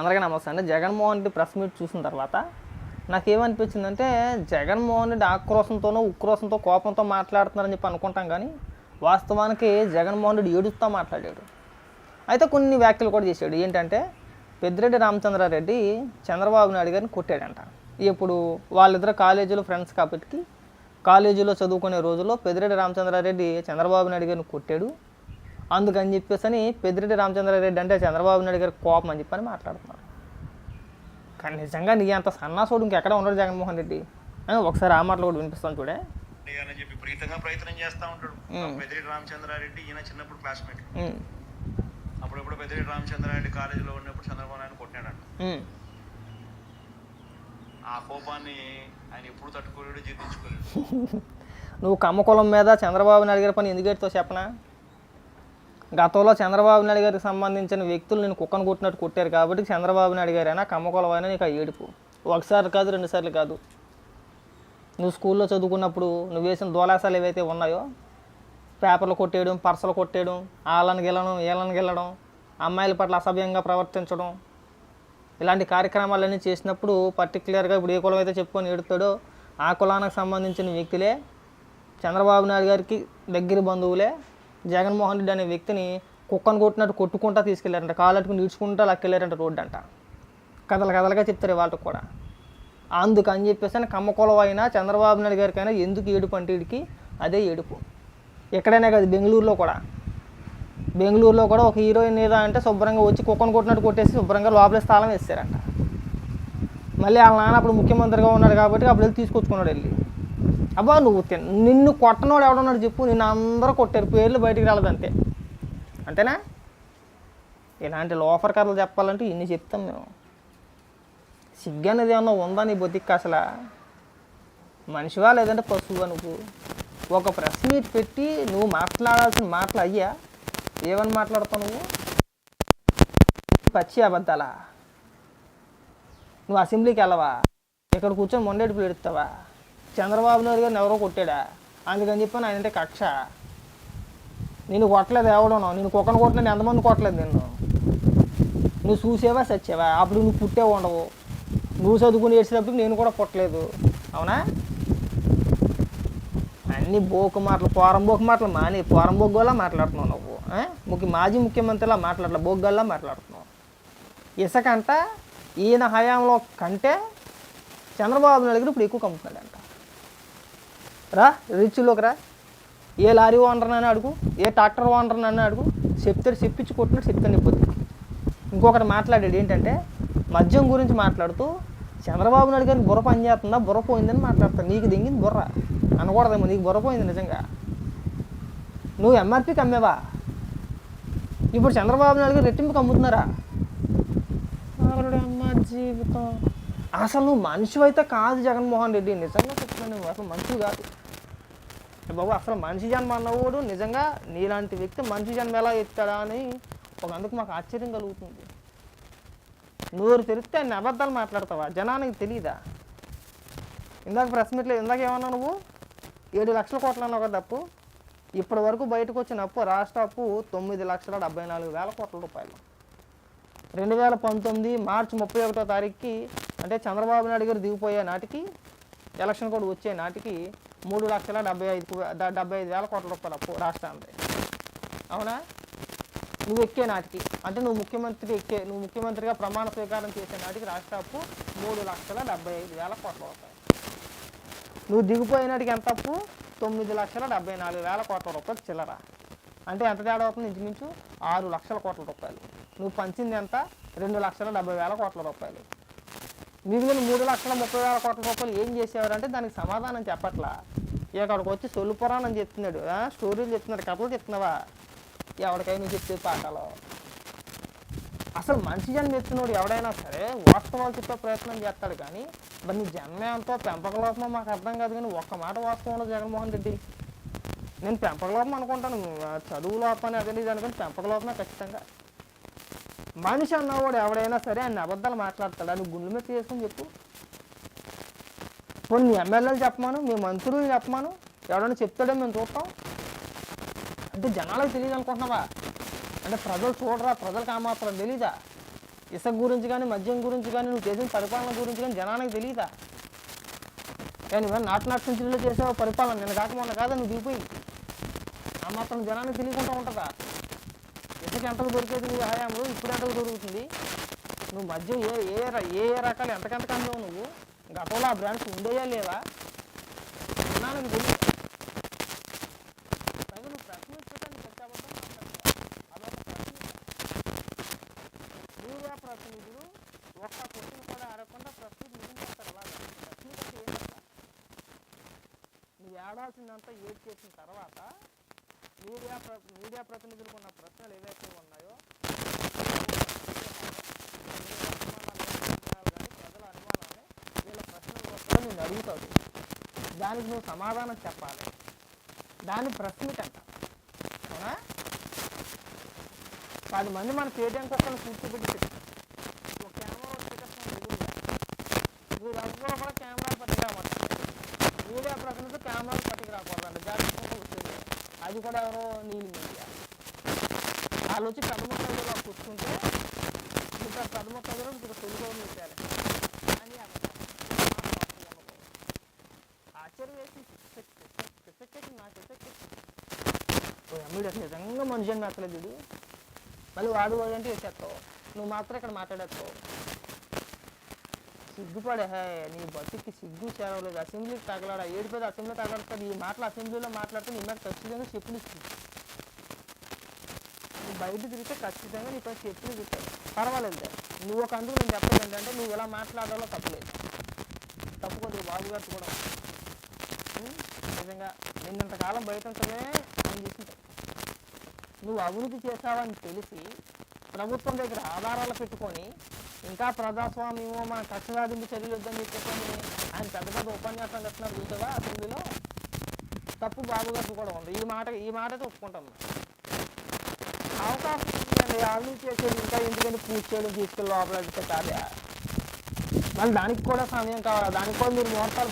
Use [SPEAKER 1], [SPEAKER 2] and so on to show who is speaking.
[SPEAKER 1] అందరికీ నమస్తే అండి. జగన్మోహన్ రెడ్డి ప్రెస్ మీట్ చూసిన తర్వాత నాకేమనిపించిందంటే జగన్మోహన్ రెడ్డి ఆక్రోశంతోనో ఉక్రోశంతో కోపంతో మాట్లాడుతున్నారని చెప్పి అనుకుంటాం కానీ వాస్తవానికి జగన్మోహన్ రెడ్డి ఏడుస్తూ మాట్లాడాడు. అయితే కొన్ని వ్యాఖ్యలు కూడా చేశాడు. ఏంటంటే పెద్దిరెడ్డి రామచంద్రారెడ్డి చంద్రబాబు నాయుడు గారిని కొట్టాడంట. ఇప్పుడు వాళ్ళిద్దరు కాలేజీలో ఫ్రెండ్స్ కాబట్టి కాలేజీలో చదువుకునే రోజుల్లో పెద్దిరెడ్డి రామచంద్రారెడ్డి చంద్రబాబు నాయుడు గారిని కొట్టాడు. అందుకని చెప్పేసి అని పెద్దిరెడ్డి రామచంద్రారెడ్డి అంటే చంద్రబాబు నాయుడు గారి కోపం అని చెప్పని మాట్లాడుతున్నారు కానీ నిజంగా నీ అంత సన్నాసుడు ఇంకెక్కడ ఉన్నాడు జగన్మోహన్ రెడ్డి? అని ఒకసారి ఆ మాటలు కూడా వినిపిస్తాను చూడే.
[SPEAKER 2] అని చెప్పి విపరీతంగా ప్రయత్నం చేస్తా ఉంటాడు. పెద్దిరెడ్డి రామచంద్రారెడ్డి ఈయన చిన్నప్పుడు క్లాస్మేట్ అప్పుడప్పుడు పెద్దిరెడ్డి రామచంద్రారెడ్డి కాలేజీలో ఉన్నప్పుడు చంద్రబాబు నాయుడు కొట్టాడంట.
[SPEAKER 1] ఉమ్.
[SPEAKER 2] ఆ కోపాన్ని ఆయన ఎప్పుడు తట్టుకోలేడు జీర్ణించుకోలేడు.
[SPEAKER 1] నువ్వు కమ్మకులం మీద చంద్రబాబు నాయుడు గారి పని ఎందుకు చెప్పనా? గతంలో చంద్రబాబు నాయుడు గారికి సంబంధించిన వ్యక్తులు నేను కుక్కను కొట్టినట్టు కొట్టారు కాబట్టి చంద్రబాబు నాయుడు గారైనా? కమ్మకొలవైనా కమ్మకులం నీకు ఆ ఏడుపు. ఒకసారి కాదు రెండుసార్లు కాదు. నువ్వు స్కూల్లో చదువుకున్నప్పుడు నువ్వు వేసిన దోలాసాలు ఏవైతే ఉన్నాయో పేపర్లు కొట్టేయడం పర్సలు కొట్టేయడం ఆళ్ళని గెలడం వీళ్ళని గెలడం అమ్మాయిల పట్ల అసభ్యంగా ప్రవర్తించడం ఇలాంటి కార్యక్రమాలన్నీ చేసినప్పుడు పర్టికులర్గా ఇప్పుడు ఏ కులం అయితే చెప్పుకొని ఏడుతాడో ఆ కులానికి సంబంధించిన వ్యక్తులే చంద్రబాబు నాయుడు గారికి దగ్గర బంధువులే జగన్మోహన్ రెడ్డి అనే వ్యక్తిని కుక్కను కొట్టినట్టు కొట్టుకుంటా తీసుకెళ్ళారంట కాలట్టుకుని ఈడ్చుకుంటా లక్కెళ్ళారంట రోడ్డు అంట కథలు కథలుగా చెప్తారు వాళ్ళకి కూడా. అందుకు అని చెప్పేసి అని కమ్మకులం అయినా చంద్రబాబు నాయుడు గారికైనా ఎందుకు ఏడుపు అంటే వీడికి అదే ఏడుపు. ఎక్కడైనా కాదు బెంగళూరులో కూడా. బెంగళూరులో కూడా ఒక హీరోయిన్ ఏదో అంటే శుభ్రంగా వచ్చి కుక్కను కొట్టినట్టు కొట్టేసి శుభ్రంగా లోపల స్థానం వేస్తారంట. మళ్ళీ వాళ్ళ నాన్న అప్పుడు ముఖ్యమంత్రిగా ఉన్నాడు కాబట్టి అప్పుడు వెళ్ళి తీసుకొచ్చుకున్నాడు వెళ్ళి. అబ్బా నువ్వు తిన్- నిన్ను కొట్టనోడు ఎవడున్నాడు చెప్పు నిన్ను అందరూ కొట్టారు పేర్లు బయటికి రాలేదు అంతే. అంతేనా? ఇలాంటి లోఫర్ కథలు చెప్పాలంటే ఇన్ని చెప్తాం మేము. సిగ్గు అనేది ఏమన్నా ఉందా నీ బొత్తికి అసలు? మనిషివా లేదంటే పశువుగా నువ్వు? ఒక ప్రెస్ మీట్ పెట్టి నువ్వు మాట్లాడాల్సిన మాటలు అయ్యా. ఏమని మాట్లాడతావు నువ్వు? పచ్చి అబద్ధాలా? నువ్వు అసెంబ్లీకి వెళ్ళవా? ఇక్కడ కూర్చొని మొండేడుపులు ఎడుతావా చంద్రబాబు నాయుడు గారిని ఎవరో కొట్టాడా? అందుకని చెప్పి ఆయన అంటే కక్ష. నేను కొట్టలేదు ఎవడను. నేను కుక్కను కొట్టిన ఎంతమంది కొట్టలేదు నిన్ను? నువ్వు చూసేవా సచ్చేవా? అప్పుడు నువ్వు పుట్టే ఉండవు. నువ్వు చదువుకుని ఏడ్చినప్పుడు నేను కూడా పుట్టలేదు. అవునా? అన్ని బోకు మాటలు పోరం బోకు మాటలు మాని పోరం బొగ్గోలా మాట్లాడుతున్నావు నువ్వు ముఖ్య మాజీ ముఖ్యమంత్రిలా మాట్లాడలే బొగ్గల్లా మాట్లాడుతున్నావు. ఇసకంట ఈయన హయాంలో కంటే చంద్రబాబు నాయుడు గారు ఇప్పుడు ఎక్కువ కమ్ముతున్నాడంట. రా రిచ్లోకి రా. ఏ లారీ ఓనర్ అని అడుగు ఏ ట్రాక్టర్ ఓనర్ అని అడుగు. చెప్తాడు చెప్పించి కొట్టినట్టు చెప్తాను ఇప్పుడు ఇంకొకటి మాట్లాడాడు ఏంటంటే మద్యం గురించి మాట్లాడుతూ చంద్రబాబు నాయుడు గారికి బుర్ర పని చేస్తుందా బుర్ర పోయిందని మాట్లాడతాను నీకు దింగింది బుర్ర. అనకూడదేమో నీకు బుర్ర పోయింది నిజంగా. నువ్వు ఎంఆర్పీకి అమ్మేవా? ఇప్పుడు చంద్రబాబు నాయుడు గారు రెట్టింపుకి అమ్ముతున్నారా? అమ్మ జీవితం. అసలు నువ్వు మనిషి అయితే కాదు జగన్మోహన్ రెడ్డి. నిజంగా చెప్తున్నాను అసలు మనిషి కాదు. బాబు అసలు మనిషి జన్మ అన్నవాడు నిజంగా నీలాంటి వ్యక్తి మనిషి జన్మ ఎలా ఎత్తాడా అని ఒక అందుకు మాకు ఆశ్చర్యం కలుగుతుంది. నోరు తెరిస్తే అన్ని అబద్ధాలు మాట్లాడతావా? జనానికి తెలియదా ఇందాక ప్రెస్ మీట్లో ఇందాక ఏమన్నా నువ్వు? ఏడు లక్షల కోట్ల అన్నావు కదా అప్పు. ఇప్పటి వరకు బయటకు వచ్చిన అప్పు రాష్ట్ర అప్పు తొమ్మిది లక్షల డెబ్బై నాలుగు వేల కోట్ల రూపాయలు. రెండు వేల పంతొమ్మిది మార్చి ముప్పై ఒకటో తారీఖుకి అంటే చంద్రబాబు నాయుడు గారు దిగిపోయే నాటికి ఎలక్షన్ కూడా వచ్చే నాటికి మూడు లక్షల డెబ్బై ఐదు డెబ్బై ఐదు వేల కోట్ల రూపాయలు అప్పు రాష్ట్రానికి అవునా? నువ్వు ఎక్కే నాటికి. అంటే నువ్వు ముఖ్యమంత్రి ఎక్కే నువ్వు ముఖ్యమంత్రిగా ప్రమాణ స్వీకారం చేసే నాటికి రాష్ట్ర అప్పు మూడు లక్షల డెబ్బై ఐదు వేల కోట్ల రూపాయలు. నువ్వు దిగిపోయే నాటికి ఎంత అప్పు? తొమ్మిది లక్షల డెబ్బై నాలుగు వేల కోట్ల రూపాయలు చిల్లర. అంటే ఎంత తేడా అవుతుంది ఇంచుమించు? ఆరు లక్షల కోట్ల రూపాయలు. నువ్వు పంచింది ఎంత? రెండు లక్షల డెబ్బై వేల కోట్ల రూపాయలు. మిగిలిన మూడు లక్షల ముప్పై వేల కోట్ల రూపాయలు ఏం చేసేవారంటే దానికి సమాధానం చెప్పట్లా. అక్కడికి వచ్చి సొల్లు పురాణం చెప్తున్నాడు. స్టోరీలు చెప్తున్నాడు. కథలు చెప్తున్నావా? ఎవరికైనా చెప్తే పాటలు. అసలు మనిషి జన్మ ఎత్తినోడు ఎవడైనా సరే వాస్తవాలు చెప్పే ప్రయత్నం చేస్తాడు కానీ మరి నీ జన్మ ఎంతో పెంపక లోపమో? మాకు అర్థం కాదు కానీ ఒక్క మాట వాస్తవంలో జగన్మోహన్ రెడ్డి. నేను పెంపకలోపం అనుకుంటాను. చదువు లోపం అదే ఇది అనుకుని పెంపక లోపమే ఖచ్చితంగా. మనిషి అన్నవాడు ఎవడైనా సరే ఆయన అబద్ధాలు మాట్లాడతాడు? అని గుండె మీద చేసుకుని చెప్పు. కొన్ని ఎమ్మెల్యేలు చెప్పమాను మీ మంత్రులు చెప్పమాను ఎవడైనా చెప్తాడో మేము చూస్తాం. అంటే జనాలకు తెలియదు అనుకుంటున్నావా అంటే ప్రజలు చూడరా ప్రజలకు ఆ మాత్రం తెలీదా? ఇసుక గురించి కానీ మద్యం గురించి కానీ నువ్వు చేసిన పరిపాలన గురించి కానీ జనానికి తెలియదా కానీ ఇవన్నీ నాటు నాటు సెంచరీలో చేసావు పరిపాలన? నేను కాక మొన్న కాదా నువ్వు దిగిపోయి? ఆ మాత్రం జనానికి తెలియకుండా ఉంటుందా? ఇసుక ఎంతకు దొరికేది నీ హయాంలో ఇప్పుడు ఎంతకు దొరుకుతుంది? నువ్వు మద్యం ఏ ఏ ఏ ఏ రకాలు ఎంతకెంత కమ్మావు నువ్వు? గతంలో ఆ బ్రాండ్స్ ఉండేయా లేవా జనానికి తెలియదు పైగా నువ్వు ప్రశ్నించడానికి అదొక ప్రతినిధులు ఒక్క క్వశ్చన్ కూడా అడగకుండా ప్రశ్న ముగించేస్తారు నువ్వు ఏడాల్సిందంతా ఏడ్ చేసిన తర్వాత మీడియా ప్ర మీడియా ప్రతినిధులకు ఉన్న ప్రశ్నలు ఏవైతే ఉన్నాయో ప్రజల అనుమానాన్ని వీళ్ళ ప్రశ్నల కోసం నేను అడుగుతాడు దానికి నువ్వు సమాధానం చెప్పాలి. దాన్ని ప్రశ్నికంట. అవునా? పది మంది మన పేటీఎం కోసం కూర్చోబెట్టి చెప్తారు ఒక కెమెరా పెట్టేస్తాం కూడా కెమెరా పట్టుకురామంటారు మీడియా ప్రతినిధి కెమెరాలు పట్టుకురాకూడదండి జాగ్రత్త. అది కూడా ఎవరో నీళ్ళు మీడియా. వాళ్ళు వచ్చి పెద్ద మొక్కలు కూర్చుంటే ఇంకా పెద్ద మొక్కలు ఇక్కడ తెలుగు పెట్టారు. అని ఆశ్చర్య ఆశ్చర్యం వేసి నాకు ఓ అమ్ముడు అసలు నిజంగా మనిషి అని మెత్తలేదు మళ్ళీ వాడు వాడు అంటే వేసేస్తావు నువ్వు మాత్రం ఇక్కడ మాట్లాడేస్తావు. సిగ్గుపడే హే నీ బతుకి సిగ్గు చేరవలేదు అసెంబ్లీకి తగలాడా. ఏడు పేద అసెంబ్లీ తగలాడుతుంది ఈ మాటలు అసెంబ్లీలో మాట్లాడితే నీ మీద ఖచ్చితంగా చెప్పులు ఇస్తుంది. నువ్వు బయట తిరిగితే ఖచ్చితంగా నీ పైన చెప్పులు తిరుగుతాయి పర్వాలేదు. నువ్వు ఒక అందుకు నేను చెప్పేది ఏంటంటే నువ్వు ఎలా మాట్లాడాలో తప్పలేదు తప్పు కొద్దిగా బాబు గారు కూడా. నిజంగా నిన్నంతకాలం బయట ఉంటేనే ఆయన చేసింటాడు నువ్వు అభివృద్ధి చేశావని తెలిసి ప్రభుత్వం దగ్గర ఆధారాలు పెట్టుకొని ఇంకా ప్రజాస్వామ్యము మన కక్ష సాధింపు చర్యలు వద్దని చెప్పేసి ఆయన పెద్ద పెద్ద ఉపన్యాసం చెప్తున్నారు చూసావా అసెంబ్లీలో తప్పు బాబు గారికి కూడా ఉంది. ఈ మాట ఈ మాట ఒప్పుకుంటాం అవకాశం ఉందండి. అభివృద్ధి చేసేది ఇంకా ఎందుకని పూజ చేయడం తీసుకెళ్ళి లోపల పెడితే మళ్ళీ దానికి కూడా సమయం కావాలి. దానికి కూడా మీరు ముహూర్తాలు